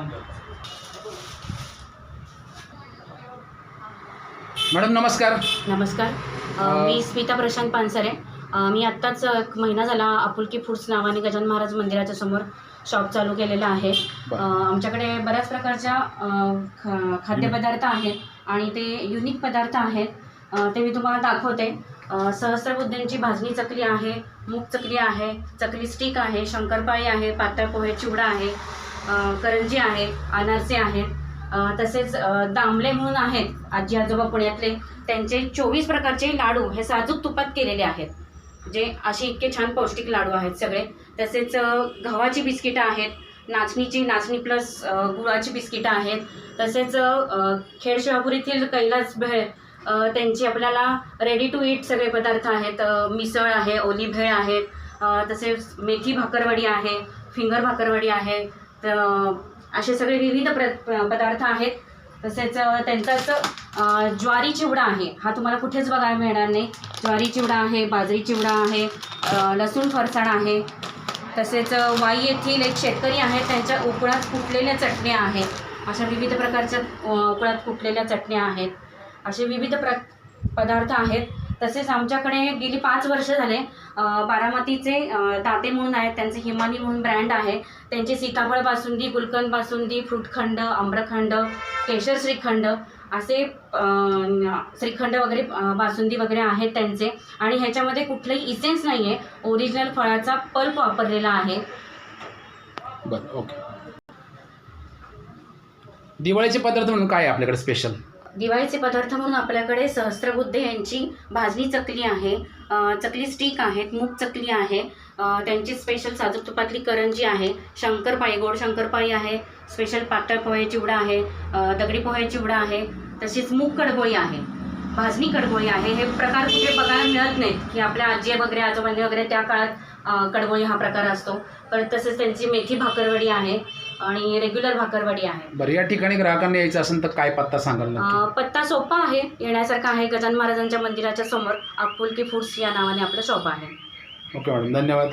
काम मॅडम नमस्कार. नमस्कार. मी स्मिता प्रशांत पानसरे. मी आत्ताच एक महिना झाला आपुलकी फूड्स नावाने गजानन महाराज मंदिराच्या समोर शॉप चालू केलेलं आहे. आमच्याकडे बऱ्याच प्रकारच्या खाद्यपदार्थ आहेत आणि ते युनिक पदार्थ आहेत. ते मी तुम्हाला दाखवते. अ, सहस्त्रबुद्धांची भाजणी चकली आहे मूग चकली आहे चकली स्टिक आहे शंकरपाळी आहे पातळ पोहे चिवडा आहे. करंजी आहे अनारसे आहेत तसेच दामले म्हणून आहेत आजी आजोबा पुण्यातले त्यांचे चोवीस प्रकारचे लाडू हे साजूक तुपात केलेले आहेत. जे असे इतके छान पौष्टिक लाडू आहेत सगळे. तसेच गव्हाची बिस्किटं आहेत नाचणीची नाचणी प्लस गुळाची बिस्किटं आहेत. तसेच खेड शहापुरीतील कैलास भेळ त्यांची आपल्याला रेडी टू ईट सगळे पदार्थ आहेत. मिसळ आहे ओली भेळ आहेत. तसेच मेथी भाकरवडी आहे फिंगर भाकरवडी आहे तर असे सगळे विविध प्र पदार्थ आहेत. तसेच त्यांचाच ज्वारी चिवडा आहे. हा तुम्हाला कुठेच बघायला मिळणार नाही. ज्वारी चिवडा आहे बाजरी चिवडा आहे लसूण फरसाण आहे. तसेच वाई येथील एक शेतकरी आहेत त्यांच्या उकळात कुटलेल्या चटण्या आहेत. अशा विविध प्रकारच्या उकळात कुटलेल्या चटण्या आहेत. असे विविध प्र पदार्थ आहेत. तसेच आमच्याकडे गेली पाच वर्ष झाले बारामतीचे ताते म्हणून आहेत त्यांचे हिमानी म्हणून ब्रँड आहे. त्यांची सीताफळ बासुंदी गुलकंद बासुंदी फ्रूटखंड आम्रखंड केशर श्रीखंड असे श्रीखंड वगैरे बासुंदी वगैरे आहेत त्यांचे. आणि ह्याच्यामध्ये कुठलंही इसेन्स नाही आहे ओरिजिनल फळाचा पल्प वापरलेला आहे. बरं ओके दिवाळीचे पदार्थ म्हणून काय आपल्याकडे स्पेशल दिवाळीचे पदार्थ म्हणून आपल्याकडे सहस्त्रबुद्ध यांची भाजणी चकली आहे. चकली स्टिक आहेत मूग चकली आहे. त्यांची स्पेशल साजूक तुपातली करंजी आहे. शंकरपाळी गोड शंकरपाळी आहे. स्पेशल पातळ पोहे चिवडा आहे. दगडी पोहे चिवडा आहे. तशीच मूग कडबोळी आहे. भाजणी कडबोळी आहे. हे प्रकार कुठे बघायला मिळत नाहीत की आपल्या आजी वगैरे आजोबांनी वगैरे त्या काळात कडबोळी हा प्रकार असतो. परत तसेच त्यांची मेथी भाकरवडी आहे. आणि रेग्युलर भाकरवडी आहे. बरं या ठिकाणी ग्राहकांना यायचं असेल तर काय पत्ता सांगाल नक्की? अ, पत्ता सोपा आहे. येण्यासारखा आहे. गजानन महाराजांच्या मंदिराच्या समोर आपुलकी फूड्स या नावाने आपलं शॉप आहे. Okay madam. धन्यवाद.